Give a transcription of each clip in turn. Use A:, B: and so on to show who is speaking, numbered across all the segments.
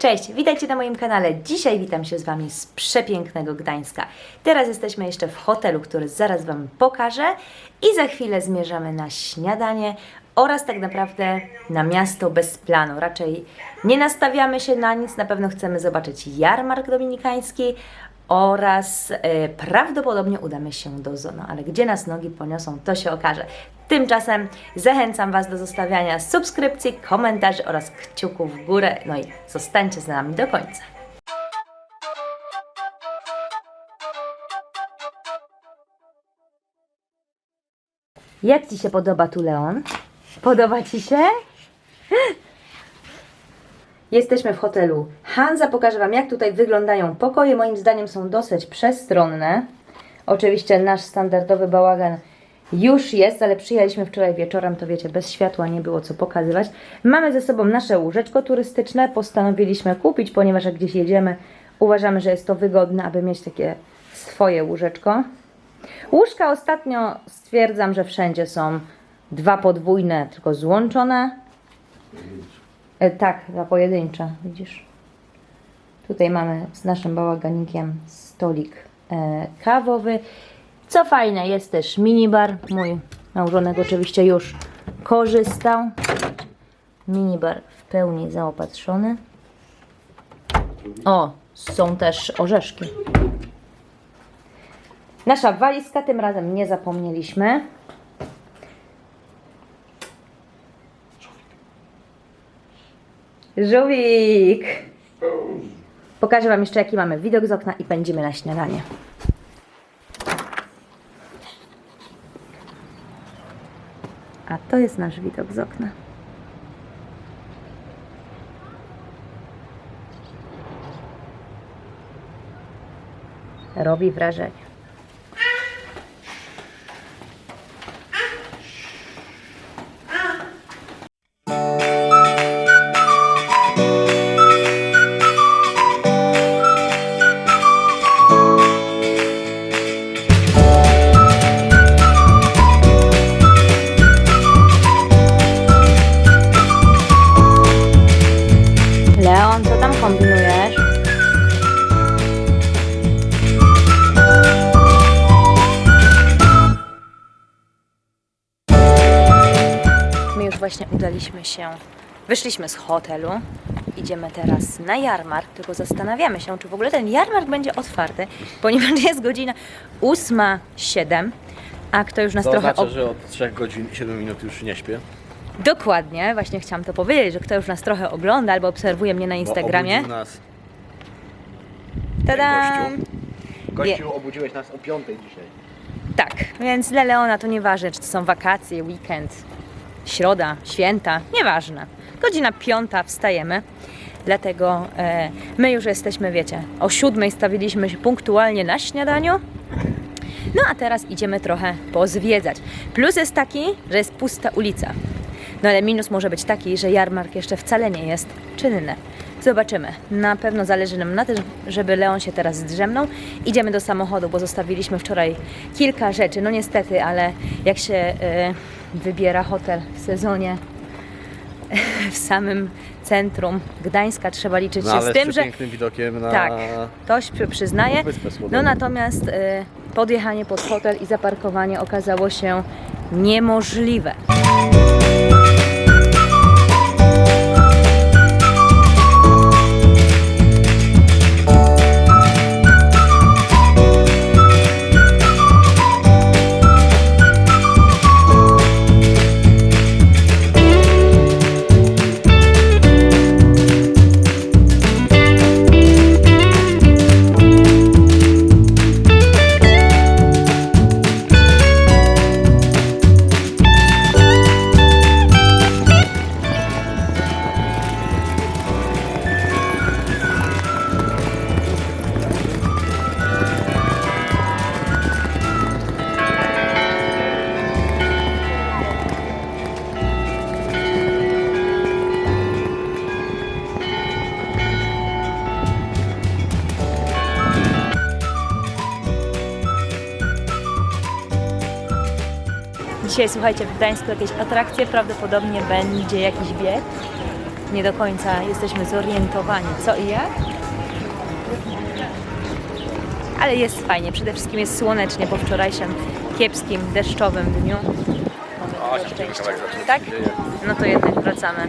A: Cześć, witajcie na moim kanale. Dzisiaj witam się z Wami z przepięknego Gdańska. Teraz jesteśmy jeszcze w hotelu, który zaraz Wam pokażę i za chwilę zmierzamy na śniadanie oraz tak naprawdę na miasto bez planu. Raczej nie nastawiamy się na nic, na pewno chcemy zobaczyć jarmark dominikański oraz e, prawdopodobnie udamy się do Zono, ale gdzie nas nogi poniosą, to się okaże. Tymczasem zachęcam Was do zostawiania subskrypcji, komentarzy oraz kciuków w górę. No i zostańcie z nami do końca. Jak Ci się podoba tu, Leon? Podoba Ci się? Jesteśmy w hotelu Hanza. Pokażę Wam, jak tutaj wyglądają pokoje. Moim zdaniem są dosyć przestronne. Oczywiście nasz standardowy bałagan już jest, ale przyjechaliśmy wczoraj wieczorem, to wiecie, bez światła nie było co pokazywać. Mamy ze sobą nasze łóżeczko turystyczne. Postanowiliśmy kupić, ponieważ jak gdzieś jedziemy, uważamy, że jest to wygodne, aby mieć takie swoje łóżeczko. Łóżka ostatnio stwierdzam, że wszędzie są dwa podwójne, tylko złączone. E, tak, za pojedyncze, widzisz. Tutaj mamy z naszym bałaganikiem stolik e, kawowy. Co fajne, jest też minibar. Mój małżonek oczywiście już korzystał. Minibar w pełni zaopatrzony. O, są też orzeszki. Nasza walizka, tym razem nie zapomnieliśmy. Żółwik! Pokażę Wam jeszcze, jaki mamy widok z okna i pędzimy na śniadanie. A to jest nasz widok z okna. Robi wrażenie. Udaliśmy się, wyszliśmy z hotelu, idziemy teraz na jarmark, tylko zastanawiamy się, czy w ogóle ten jarmark będzie otwarty, ponieważ jest godzina 8.07, a kto już nas
B: To
A: trochę...
B: oznacza,
A: ob-
B: że od 3 godzin i 7 minut już nie śpię.
A: Dokładnie, właśnie chciałam to powiedzieć, że kto już nas trochę ogląda albo obserwuje mnie na
B: bo
A: Instagramie.
B: obudził nas
A: Tada!
B: gościu. Gościu, obudziłeś nas o 5 dzisiaj.
A: Tak, więc dla Leona to nieważne, czy to są wakacje, weekend, środa, święta, nieważne. Godzina piąta wstajemy, dlatego e, my już jesteśmy, wiecie, o siódmej stawiliśmy się punktualnie na śniadaniu. No a teraz idziemy trochę pozwiedzać. Plus jest taki, że jest pusta ulica. No ale minus może być taki, że jarmark jeszcze wcale nie jest czynny. Zobaczymy. Na pewno zależy nam na tym, żeby Leon się teraz zdrzemnął. Idziemy do samochodu, bo zostawiliśmy wczoraj kilka rzeczy. No niestety, ale jak się e, wybiera hotel w sezonie w samym centrum Gdańska, trzeba liczyć
B: No
A: się z tym, że
B: pięknym widokiem na...
A: tak,
B: Słowową.
A: No natomiast y, podjechanie pod hotel i zaparkowanie okazało się niemożliwe. Dzisiaj słuchajcie, w Gdańsku jakieś atrakcje, prawdopodobnie będzie jakiś bieg. nie do końca jesteśmy zorientowani co i jak. Ale jest fajnie, przede wszystkim jest słonecznie po wczorajszym kiepskim, deszczowym dniu. Szczęścia. Tak? No to jednak wracamy.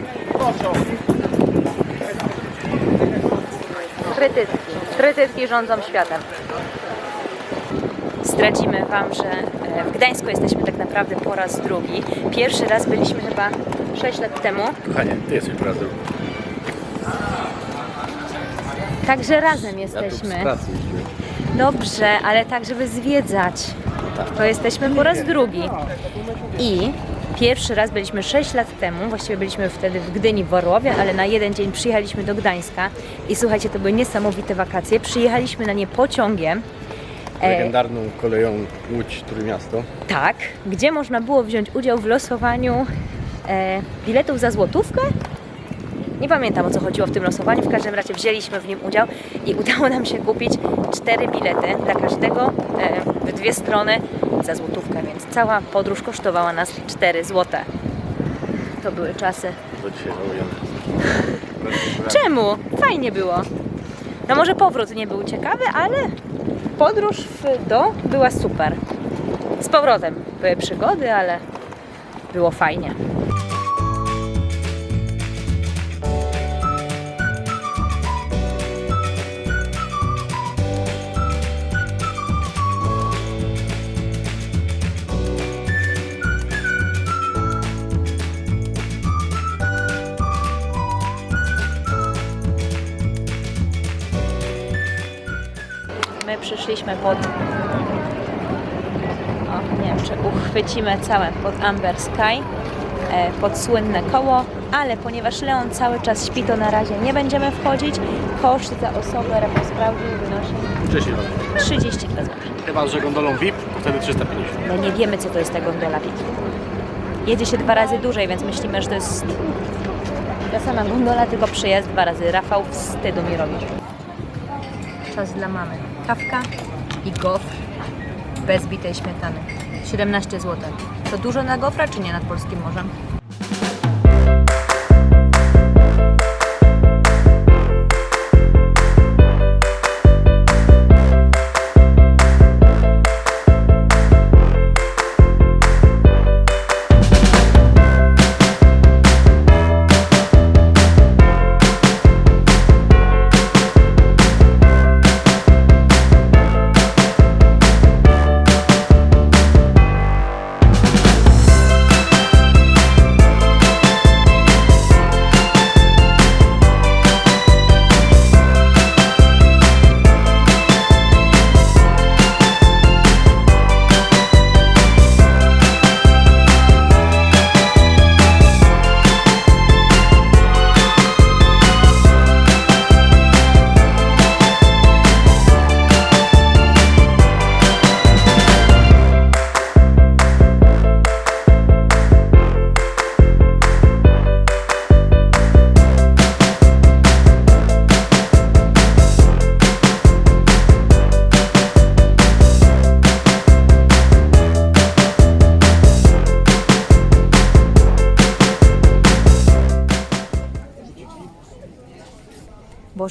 A: Trytytki. Trytytki rządzą światem. Zdradzimy Wam, że e, w Gdańsku jesteśmy tak naprawdę po raz drugi. Pierwszy raz byliśmy chyba 6 lat temu,
B: Kochanie, ty jesteś po raz drugi.
A: także razem
B: Ja tu
A: jesteśmy.
B: pracy jeździłem.
A: Dobrze, ale tak, żeby zwiedzać. To jesteśmy po raz drugi. I pierwszy raz byliśmy 6 lat temu, właściwie byliśmy wtedy w Gdyni w Orłowie, ale na jeden dzień przyjechaliśmy do Gdańska. I słuchajcie, to były niesamowite wakacje. Przyjechaliśmy na nie pociągiem. E,
B: Legendarną koleją Łódź Trójmiasto.
A: tak, gdzie można było wziąć udział w losowaniu e, biletów za złotówkę. Nie pamiętam o co chodziło w tym losowaniu, w każdym razie wzięliśmy w nim udział i udało nam się kupić cztery bilety dla każdego e, w dwie strony za złotówkę, więc cała podróż kosztowała nas 4 złote. To były czasy.
B: Do dzisiaj żałujemy.
A: Czemu? Fajnie było. No może powrót nie był ciekawy, ale podróż w do była super. Z powrotem były przygody, ale było fajnie. Przyszliśmy pod. O, nie wiem, czy uchwycimy całe pod Amber Sky, e, pod słynne koło, ale ponieważ Leon cały czas śpi, to na razie nie będziemy wchodzić. Koszt za osobę, Rafał sprawdził, wynosi
B: Wcześniej was.
A: 32 zł.
B: Chyba, że gondolą VIP, to wtedy 350.
A: Ale nie wiemy, co to jest ta gondola VIP. Jedzie się dwa razy dłużej, więc myślimy, że to jest ta sama gondola, tylko przyjazd dwa razy. Rafał wstydu mi robi. Czas dla mamy. Kawka i gofr bez bitej śmietany. 17 zł. To dużo na gofra, czy nie nad Polskim Morzem?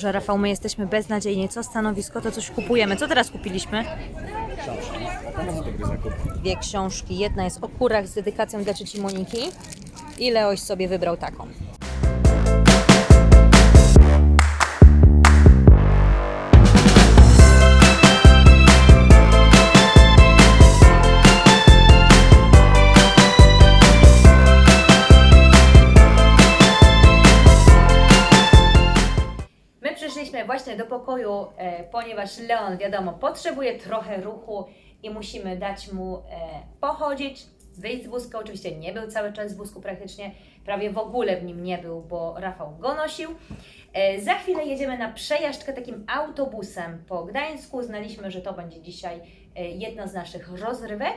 A: Boże, Rafał, my jesteśmy beznadziejnie. Co stanowisko, to coś kupujemy. Co teraz kupiliśmy? Dwie książki. Jedna jest o kurach z dedykacją dla cioci Moniki. I Leoś sobie wybrał taką. Pokoju, e, ponieważ Leon, wiadomo, potrzebuje trochę ruchu i musimy dać mu e, pochodzić, wyjść z wózka. Oczywiście nie był cały czas w wózku praktycznie, prawie w ogóle w nim nie był, bo Rafał go nosił. E, za chwilę jedziemy na przejażdżkę takim autobusem po Gdańsku. Znaliśmy, że to będzie dzisiaj jedna z naszych rozrywek.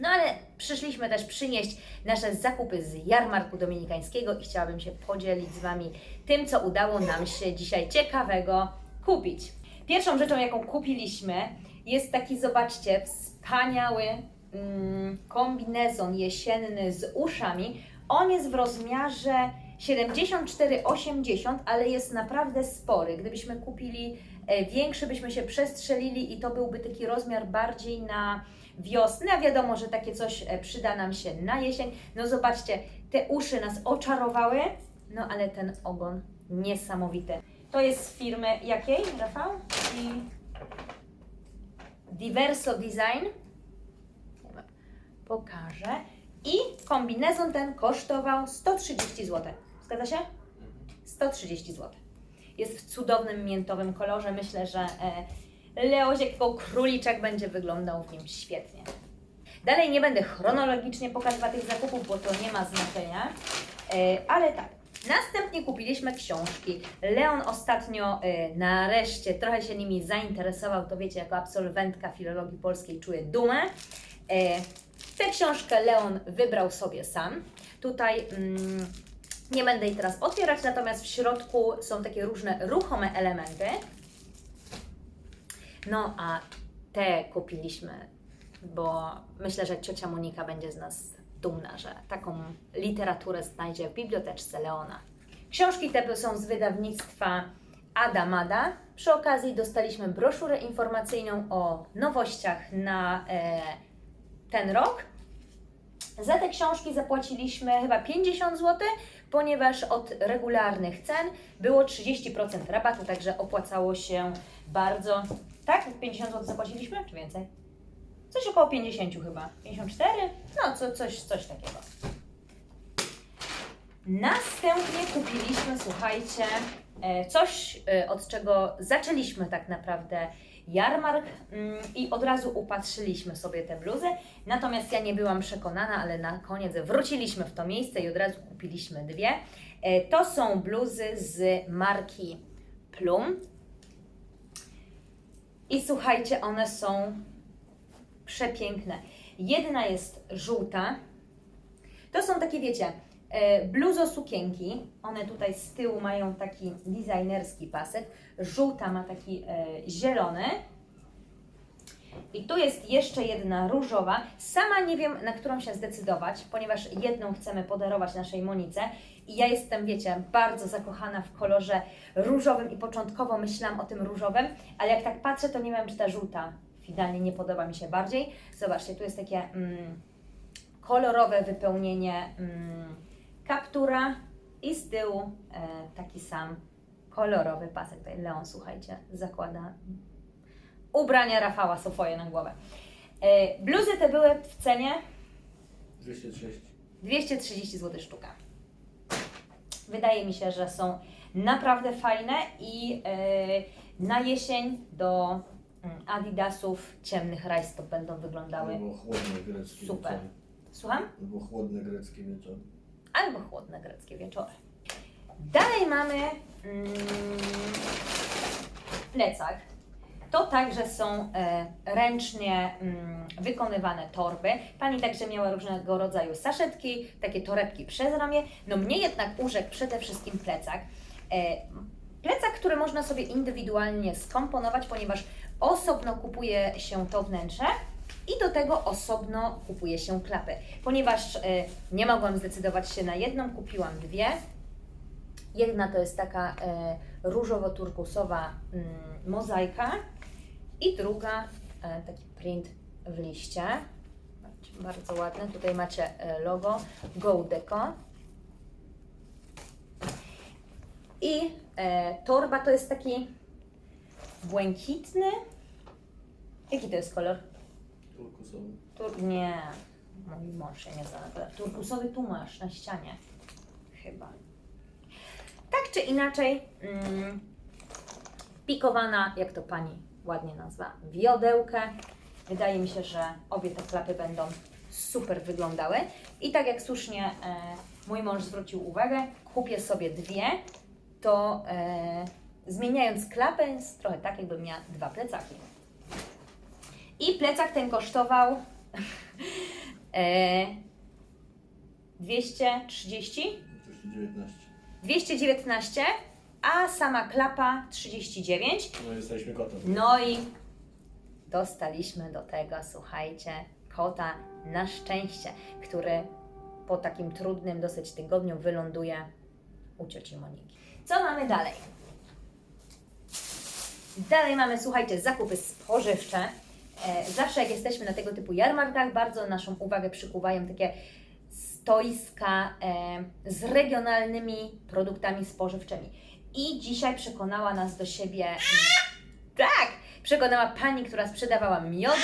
A: No ale przyszliśmy też przynieść nasze zakupy z jarmarku dominikańskiego i chciałabym się podzielić z Wami tym, co udało nam się dzisiaj ciekawego kupić. Pierwszą rzeczą, jaką kupiliśmy, jest taki, zobaczcie, wspaniały mm, kombinezon jesienny z uszami. On jest w rozmiarze 74,80, ale jest naprawdę spory. Gdybyśmy kupili e, większy, byśmy się przestrzelili i to byłby taki rozmiar bardziej na wiosnę. A wiadomo, że takie coś e, przyda nam się na jesień. No zobaczcie, te uszy nas oczarowały, no ale ten ogon niesamowity. To jest z firmy jakiej, Rafał? I... Diverso Design. Pokażę. I kombinezon ten kosztował 130 zł. Zgadza się? 130 zł. Jest w cudownym miętowym kolorze. Myślę, że e, Leoziek jako króliczek będzie wyglądał w nim świetnie. Dalej nie będę chronologicznie pokazywać tych zakupów, bo to nie ma znaczenia. E, ale tak, następnie kupiliśmy książki. Leon ostatnio e, nareszcie trochę się nimi zainteresował. To wiecie, jako absolwentka filologii polskiej czuję dumę. E, tę książkę Leon wybrał sobie sam. Tutaj mm, nie będę jej teraz otwierać, natomiast w środku są takie różne ruchome elementy. No a te kupiliśmy, bo myślę, że ciocia Monika będzie z nas dumna, że taką literaturę znajdzie w biblioteczce Leona. Książki te są z wydawnictwa Adamada. Przy okazji dostaliśmy broszurę informacyjną o nowościach na e, ten rok. Za te książki zapłaciliśmy chyba 50 zł, ponieważ od regularnych cen było 30% rabatu, także opłacało się bardzo. Tak? 50 zł zapłaciliśmy, czy więcej? Coś około 50 chyba. 54? No, co, coś, coś takiego. Następnie kupiliśmy, słuchajcie, e, coś, e, od czego zaczęliśmy tak naprawdę jarmark mm, i od razu upatrzyliśmy sobie te bluzy. Natomiast ja nie byłam przekonana, ale na koniec wróciliśmy w to miejsce i od razu kupiliśmy dwie. E, To są bluzy z marki Plum. I słuchajcie, one są przepiękne. Jedna jest żółta. To są takie, wiecie, bluzo sukienki. One tutaj z tyłu mają taki designerski pasek. Żółta ma taki e, zielony. I tu jest jeszcze jedna różowa. Sama nie wiem, na którą się zdecydować, ponieważ jedną chcemy podarować naszej Monice. I ja jestem, wiecie, bardzo zakochana w kolorze różowym i początkowo myślałam o tym różowym, ale jak tak patrzę, to nie wiem, czy ta żółta finalnie nie podoba mi się bardziej. Zobaczcie, tu jest takie mm, kolorowe wypełnienie mm, kaptura i z tyłu e, taki sam kolorowy pasek. Tutaj Leon, słuchajcie, zakłada ubrania Rafała Sofoje na głowę. E, bluzy te były w cenie
B: 230.
A: 230 zł sztuka. Wydaje mi się, że są naprawdę fajne i e, na jesień do mm, Adidasów ciemnych rajstop będą wyglądały
C: Albo chłodne greckie
A: super.
C: wieczory.
A: Słucham?
C: Albo chłodne greckie wieczory.
A: Albo chłodne greckie wieczory. Dalej mamy mm, plecak. To także są e, ręcznie mm, wykonywane torby. Pani także miała różnego rodzaju saszetki, takie torebki przez ramię. No mnie jednak urzekł przede wszystkim plecak. E, plecak, który można sobie indywidualnie skomponować, ponieważ osobno kupuje się to wnętrze i do tego osobno kupuje się klapy. Ponieważ e, nie mogłam zdecydować się na jedną, kupiłam dwie. Jedna to jest taka e, różowo-turkusowa mm, mozaika i druga e, taki print w liście. Bardzo ładne. Tutaj macie logo Go Deco. I e, torba to jest taki błękitny. Jaki to jest kolor?
C: Turkusowy.
A: Tur nie, mój mąż się nie zna. Turkusowy tu masz na ścianie. Chyba. Tak czy inaczej, mm, pikowana, jak to pani ładnie nazwa, wiodełkę. Wydaje mi się, że obie te klapy będą super wyglądały. I tak jak słusznie e, mój mąż zwrócił uwagę, kupię sobie dwie, to e, zmieniając klapę jest trochę tak, jakbym miała dwa plecaki. I plecak ten kosztował e, 230,
C: 219.
A: 219, a sama klapa 39.
C: No jesteśmy gotowi.
A: No i dostaliśmy do tego, słuchajcie, kota na szczęście, który po takim trudnym dosyć tygodniu wyląduje u cioci Moniki. Co mamy dalej? Dalej mamy, słuchajcie, zakupy spożywcze. E, Zawsze jak jesteśmy na tego typu jarmarkach, bardzo naszą uwagę przykuwają takie stoiska e, z regionalnymi produktami spożywczymi. I dzisiaj przekonała nas do siebie, tak, przekonała pani, która sprzedawała miody.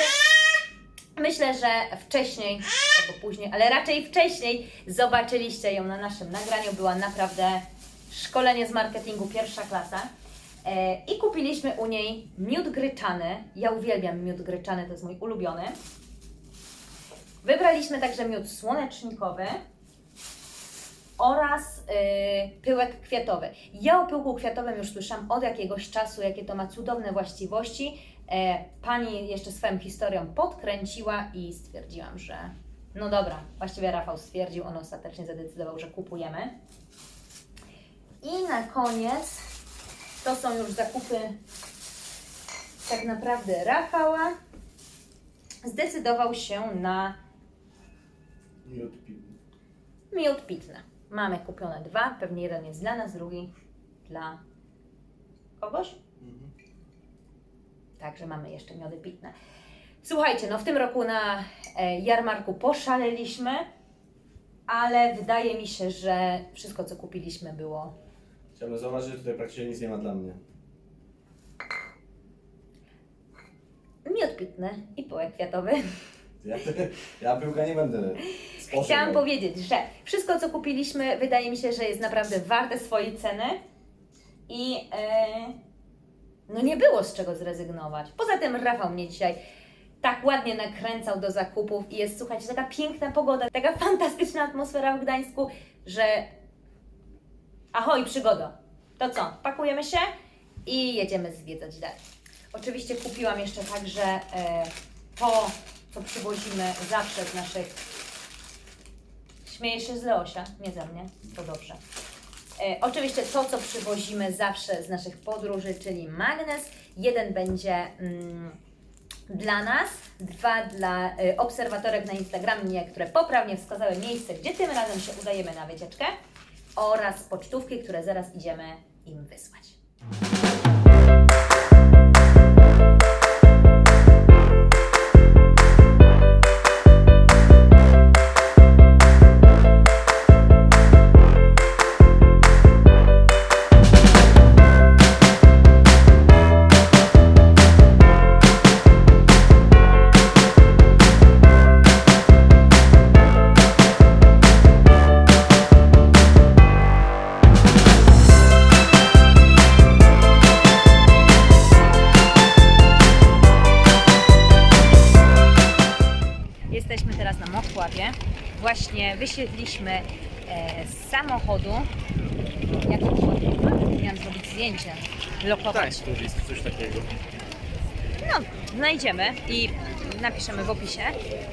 A: Myślę, że wcześniej, albo później, ale raczej wcześniej zobaczyliście ją na naszym nagraniu. Była naprawdę szkolenie z marketingu pierwsza klasa. E, I kupiliśmy u niej miód gryczany. Ja uwielbiam miód gryczany, to jest mój ulubiony. Wybraliśmy także miód słonecznikowy oraz y, pyłek kwiatowy. Ja o pyłku kwiatowym już słyszałam od jakiegoś czasu, jakie to ma cudowne właściwości. E, pani jeszcze swoją historią podkręciła i stwierdziłam, że no dobra, właściwie Rafał stwierdził, on ostatecznie zadecydował, że kupujemy. I na koniec to są już zakupy tak naprawdę Rafała. Zdecydował się na
C: Miód piwny.
A: Miód pitny. Mamy kupione dwa, pewnie jeden jest dla nas, drugi dla kogoś.
C: Mhm.
A: Także mamy jeszcze miody pitne. Słuchajcie, no w tym roku na e, jarmarku poszaleliśmy, ale wydaje mi się, że wszystko co kupiliśmy było
C: Chciałbym zauważyć, że tutaj praktycznie nic nie ma dla mnie.
A: miód pitny i pyłek kwiatowy.
C: Ja, ja piłka nie będę spożywał.
A: Chciałam powiedzieć, że wszystko co kupiliśmy wydaje mi się, że jest naprawdę warte swojej ceny i e, no nie było z czego zrezygnować. Poza tym Rafał mnie dzisiaj tak ładnie nakręcał do zakupów i jest, słuchajcie, taka piękna pogoda, taka fantastyczna atmosfera w Gdańsku, że ahoj przygodo. To co, pakujemy się i jedziemy zwiedzać dalej. Oczywiście kupiłam jeszcze także e, to, co przywozimy zawsze z naszych Śmiejesz się z Leosia, nie ze mnie, to dobrze. E, oczywiście to, co przywozimy zawsze z naszych podróży, czyli magnes. Jeden będzie mm, dla nas, dwa dla y, obserwatorek na Instagramie, które poprawnie wskazały miejsce, gdzie tym razem się udajemy na wycieczkę oraz pocztówki, które zaraz idziemy im wysłać. Jesteśmy teraz na Mochławie. Właśnie wysiedliśmy e, z samochodu. Jak to było? Miałam zrobić zdjęcie, lokować.
C: to jest coś takiego.
A: No, znajdziemy i napiszemy w opisie.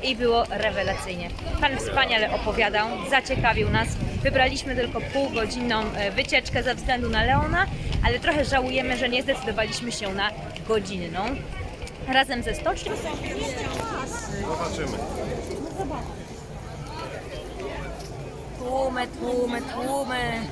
A: I było rewelacyjnie. Pan wspaniale opowiadał, zaciekawił nas. Wybraliśmy tylko półgodzinną e, wycieczkę ze względu na Leona, ale trochę żałujemy, że nie zdecydowaliśmy się na godzinną. Razem ze stocznią.
C: Zobaczymy.
A: Tłumy, tłumy, tłumy.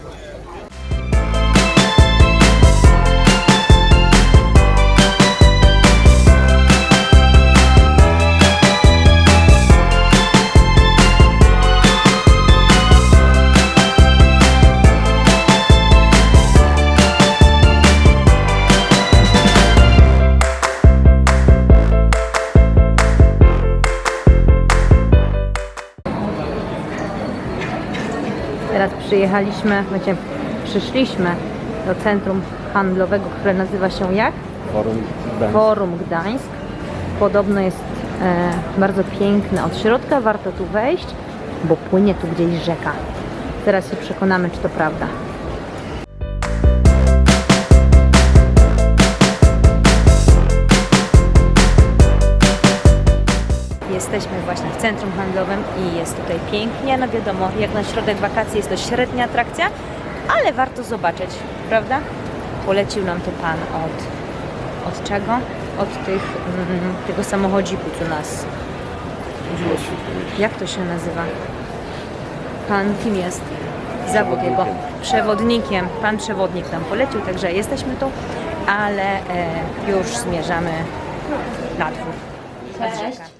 A: Przyjechaliśmy, znaczy przyszliśmy do centrum handlowego, które nazywa się jak?
C: Forum
A: Forum Gdańsk. Podobno jest e, bardzo piękne od środka, warto tu wejść, bo płynie tu gdzieś rzeka. Teraz się przekonamy, czy to prawda. Jesteśmy właśnie w centrum handlowym i jest tutaj pięknie. No wiadomo, jak na środek wakacji jest to średnia atrakcja, ale warto zobaczyć, prawda? Polecił nam to pan od, od czego? Od tych, mm, tego samochodziku, co nas... Jak to się nazywa? Pan kim jest? Zawogiego przewodnikiem. Pan przewodnik nam polecił, także jesteśmy tu, ale e, już zmierzamy na dwór. Cześć.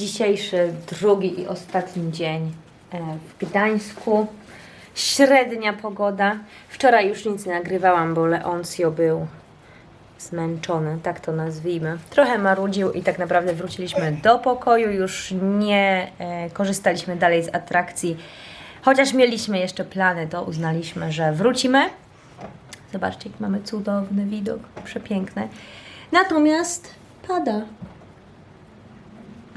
A: Dzisiejszy drugi i ostatni dzień e, w Gdańsku. Średnia pogoda. Wczoraj już nic nie nagrywałam, bo Leoncio był zmęczony, tak to nazwijmy. Trochę marudził i tak naprawdę wróciliśmy do pokoju. Już nie e, korzystaliśmy dalej z atrakcji. Chociaż mieliśmy jeszcze plany, to uznaliśmy, że wrócimy. Zobaczcie, jak mamy cudowny widok, przepiękny. Natomiast pada.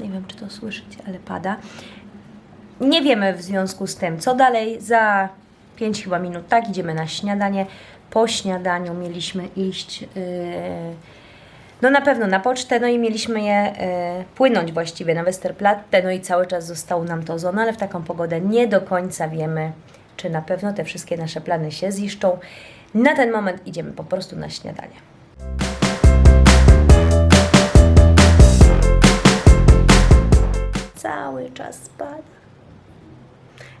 A: Nie wiem, czy to słyszycie, ale pada. Nie wiemy w związku z tym, co dalej. Za 5 chyba minut, tak, idziemy na śniadanie. Po śniadaniu mieliśmy iść, yy, no na pewno na pocztę, no i mieliśmy je yy, płynąć właściwie na Westerplatte, no i cały czas zostało nam to zono, ale w taką pogodę nie do końca wiemy, czy na pewno te wszystkie nasze plany się ziszczą. Na ten moment idziemy po prostu na śniadanie. Cały czas spada.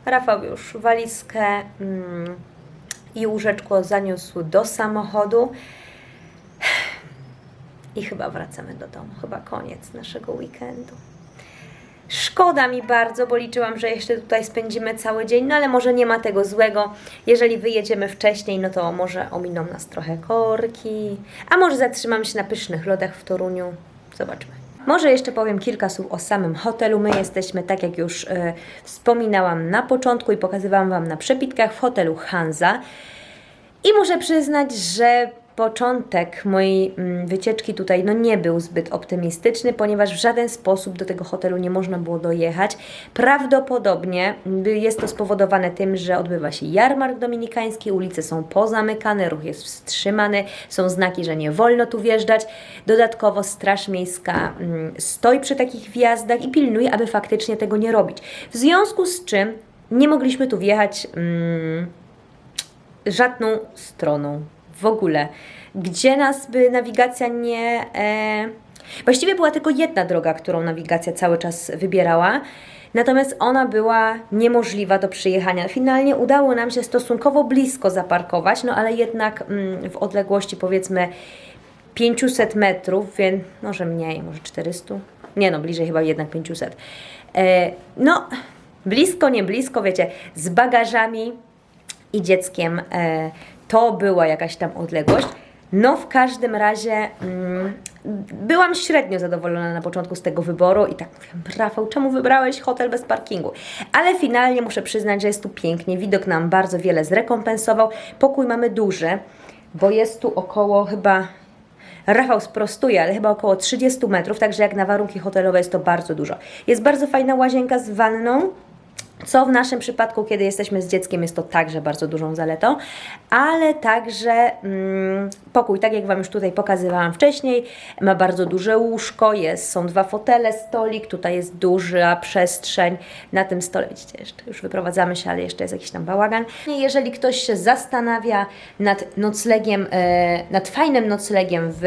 A: Rafał już walizkę mm, i łóżeczko zaniósł do samochodu. I chyba wracamy do domu. Chyba koniec naszego weekendu. Szkoda mi bardzo, bo liczyłam, że jeszcze tutaj spędzimy cały dzień, no ale może nie ma tego złego. Jeżeli wyjedziemy wcześniej, no to może ominą nas trochę korki, a może zatrzymamy się na pysznych lodach w Toruniu. Zobaczmy. Może jeszcze powiem kilka słów o samym hotelu. My jesteśmy, tak jak już e, wspominałam na początku i pokazywałam Wam na przepitkach, w hotelu Hanza. I muszę przyznać, że początek mojej mm, wycieczki tutaj no nie był zbyt optymistyczny, ponieważ w żaden sposób do tego hotelu nie można było dojechać. Prawdopodobnie jest to spowodowane tym, że odbywa się jarmark dominikański, ulice są pozamykane, ruch jest wstrzymany, są znaki, że nie wolno tu wjeżdżać. Dodatkowo Straż Miejska mm, stoi przy takich wjazdach i pilnuje, aby faktycznie tego nie robić. W związku z czym nie mogliśmy tu wjechać. Mm, żadną stroną w ogóle. Gdzie nas by nawigacja nie. E... Właściwie była tylko jedna droga, którą nawigacja cały czas wybierała. Natomiast ona była niemożliwa do przyjechania. Finalnie udało nam się stosunkowo blisko zaparkować, no ale jednak mm, w odległości powiedzmy 500 metrów, więc może mniej, może 400. Nie no, bliżej chyba jednak 500. E, no, blisko, nie blisko, wiecie, z bagażami i dzieckiem e, to była jakaś tam odległość. No, w każdym razie mm, byłam średnio zadowolona na początku z tego wyboru i tak mówiłam, Rafał, czemu wybrałeś hotel bez parkingu? Ale finalnie muszę przyznać, że jest tu pięknie, widok nam bardzo wiele zrekompensował. Pokój mamy duży, bo jest tu około chyba Rafał sprostuje, ale chyba około 30 metrów, także jak na warunki hotelowe jest to bardzo dużo. Jest bardzo fajna łazienka z wanną, co w naszym przypadku, kiedy jesteśmy z dzieckiem, jest to także bardzo dużą zaletą, ale także mm, pokój, tak jak Wam już tutaj pokazywałam wcześniej, ma bardzo duże łóżko, jest, są dwa fotele, stolik, tutaj jest duża przestrzeń. Na tym stole, widzicie, jeszcze już wyprowadzamy się, ale jeszcze jest jakiś tam bałagan. Jeżeli ktoś się zastanawia nad noclegiem, e, nad fajnym noclegiem w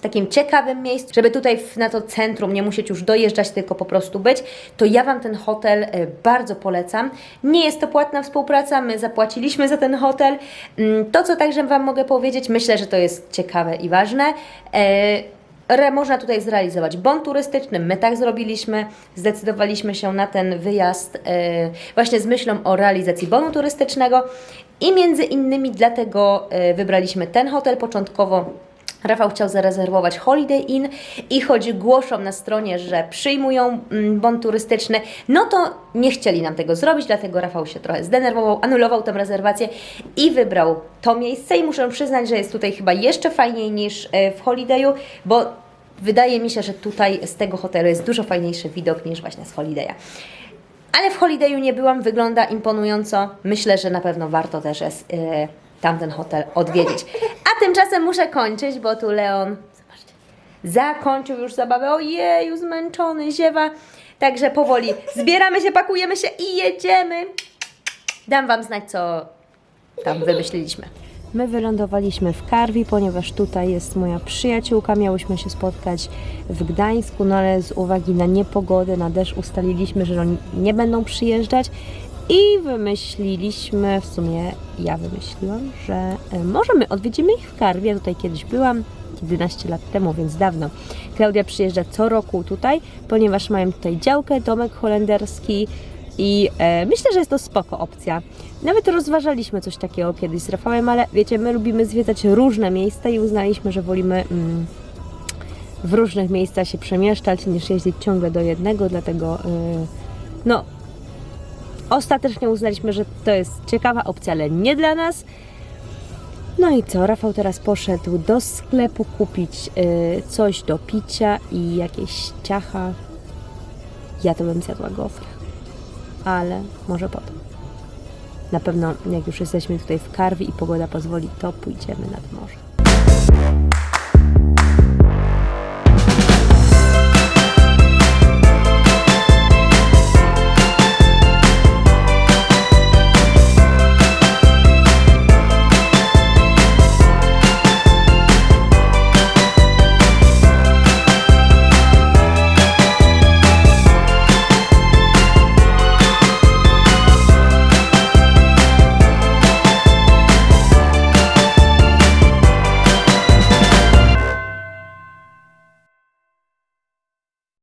A: takim ciekawym miejscu, żeby tutaj na to centrum nie musieć już dojeżdżać, tylko po prostu być, to ja Wam ten hotel e, bardzo polecam. Nie jest to płatna współpraca, my zapłaciliśmy za ten hotel. Mm, To, co także Wam mogę powiedzieć, myślę, że to jest ciekawe i ważne. E, można tutaj zrealizować bon turystyczny. My tak zrobiliśmy. Zdecydowaliśmy się na ten wyjazd e, właśnie z myślą o realizacji bonu turystycznego i między innymi dlatego wybraliśmy ten hotel początkowo. Rafał chciał zarezerwować Holiday Inn i choć głoszą na stronie, że przyjmują mm, bon turystyczny, no to nie chcieli nam tego zrobić, dlatego Rafał się trochę zdenerwował, anulował tę rezerwację i wybrał to miejsce i muszę przyznać, że jest tutaj chyba jeszcze fajniej niż e, w Holidayu, bo wydaje mi się, że tutaj z tego hotelu jest dużo fajniejszy widok niż właśnie z Holiday'a. Ale w Holidayu nie byłam, wygląda imponująco. Myślę, że na pewno warto też jest e, tamten hotel odwiedzić. A tymczasem muszę kończyć, bo tu Leon, zobaczcie, zakończył już zabawę. Ojeju, zmęczony, ziewa. Także powoli zbieramy się, pakujemy się i jedziemy. Dam Wam znać, co tam wymyśliliśmy. My wylądowaliśmy w Karwi, ponieważ tutaj jest moja przyjaciółka. Miałyśmy się spotkać w Gdańsku, no ale z uwagi na niepogodę, na deszcz ustaliliśmy, że oni nie będą przyjeżdżać i wymyśliliśmy, w sumie ja wymyśliłam, że e, może my odwiedzimy ich w Karwie. Ja tutaj kiedyś byłam, 11 lat temu, więc dawno. Klaudia przyjeżdża co roku tutaj, ponieważ mają tutaj działkę, domek holenderski i e, myślę, że jest to spoko opcja. Nawet rozważaliśmy coś takiego kiedyś z Rafałem, ale wiecie, my lubimy zwiedzać różne miejsca i uznaliśmy, że wolimy mm, w różnych miejscach się przemieszczać niż jeździć ciągle do jednego, dlatego y, no ostatecznie uznaliśmy, że to jest ciekawa opcja, ale nie dla nas. No i co? Rafał teraz poszedł do sklepu kupić y, coś do picia i jakieś ciacha. Ja to bym zjadła gofry, ale może potem. Na pewno, jak już jesteśmy tutaj w Karwi i pogoda pozwoli, to pójdziemy nad morze.